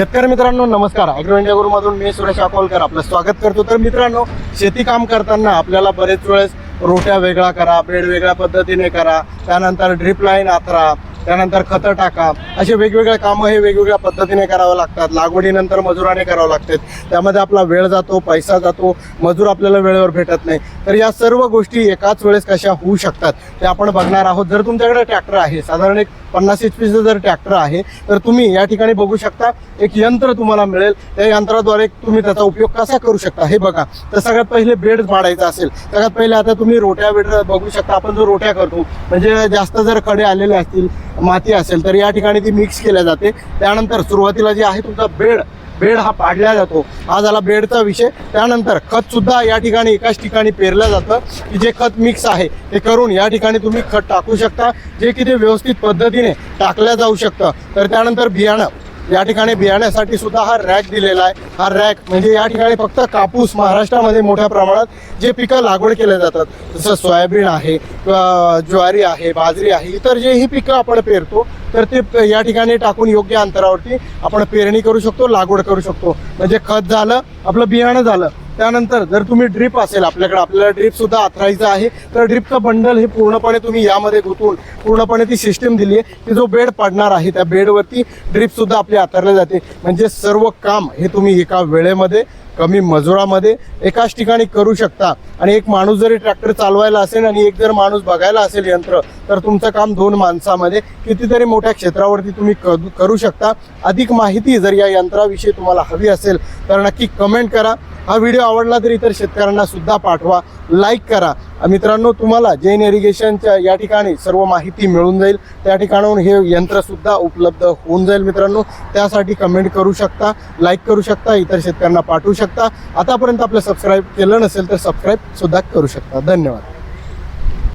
शेतकरी मित्रांनो नमस्कार. अॅग्रो इंडिया मधून मी सुरेश अकोलकर. आपलं स्वागत करतो. तर मित्रांनो शेती काम करताना आपल्याला बरेच वेळेस रोट्या वेगळा करा ब्रेड वेगळ्या पद्धतीने करा त्यानंतर ड्रिप लाईन आथरा त्यानंतर खतं टाका. असे वेगवेगळे कामं हे वेगवेगळ्या पद्धतीने करावं लागतात. लागवडीनंतर मजुराने करावं लागतात त्यामध्ये आपला वेळ जातो पैसा जातो मजूर आपल्याला वेळेवर भेटत नाही. तर या सर्व गोष्टी एकाच वेळेस कशा होऊ शकतात ते आपण बघणार आहोत. जर तुमच्याकडे ट्रॅक्टर आहे साधारण एक पन्नास एच पीचं जर ट्रॅक्टर आहे तर तुम्ही या ठिकाणी बघू शकता एक यंत्र तुम्हाला मिळेल. त्या यंत्राद्वारे तुम्ही त्याचा उपयोग कसा करू शकता? हे बघा. तर सगळ्यात पहिले बेड पाडायचा असेल सगळ्यात पहिले आता तुम्ही रोट्या बेड बघू शकता आपण जो रोट्या करतो म्हणजे जास्त जर खडे आलेले असतील माती असेल तर या ठिकाणी ती मिक्स केल्या जाते. त्यानंतर सुरुवातीला जे आहे तुमचा बेड बेड हा पाडला जातो. हा झाला बेडचा विषय. त्यानंतर खत सुद्धा या ठिकाणी एकाच ठिकाणी पेरलं जातं. की जे खत मिक्स आहे ते करून या ठिकाणी तुम्ही खत टाकू शकता. जे की ते व्यवस्थित पद्धतीने टाकल्या जाऊ शकतं. तर त्यानंतर बियाणं. या ठिकाणी बियाण्यासाठी सुद्धा हा रॅक दिलेला आहे. हा रॅक म्हणजे या ठिकाणी फक्त कापूस महाराष्ट्रामध्ये मोठ्या प्रमाणात जे पिकं लागवड केले जातात जसं सोयाबीन आहे किंवा ज्वारी आहे बाजरी आहे इतर जे ही पिकं आपण पेरतो तर ते या ठिकाणी टाकून योग्य अंतरावरती आपण पेरणी करू शकतो लागवड करू शकतो. म्हणजे खत झालं आपलं बियाणं झालं त्यानंतर जर तुम्ही ड्रिप असेल आपल्याकडे आपल्याला ड्रिप सुद्धा आथरायचं आहे तर ड्रिपचं बंडल हे पूर्णपणे तुम्ही यामध्ये गुंतवून पूर्णपणे ती सिस्टीम दिली आहे. की जो बेड पडणार आहे त्या बेडवरती ड्रिप सुद्धा आपली आथरले जाते. म्हणजे सर्व काम हे तुम्ही एका वेळेमध्ये कमी मजुरामध्ये एकाच ठिकाणी करू शकता. आणि एक माणूस जरी ट्रॅक्टर चालवायला असेल आणि एक जर माणूस बघायला असेल यंत्र तर तुमचं काम दोन माणसामध्ये कितीतरी मोठ्या क्षेत्रावरती तुम्ही करू शकता. अधिक माहिती जर या यंत्राविषयी तुम्हाला हवी असेल तर नक्की कमेंट करा. हा व्हिडिओ आवडला तर इतर शेतकऱ्यांना सुद्धा पाठवा लाईक करा. मित्रांनो तुम्हाला जैन इरिगेशनच्या या ठिकाणी सर्व माहिती मिळून जाईल. त्या ठिकाणाहून हे यंत्रसुद्धा उपलब्ध होऊन जाईल मित्रांनो. त्यासाठी कमेंट करू शकता लाईक करू शकता इतर शेतकऱ्यांना पाठवू शकता. आतापर्यंत आपलं सबस्क्राईब केलं नसेल तर सबस्क्राईबसुद्धा करू शकता. धन्यवाद.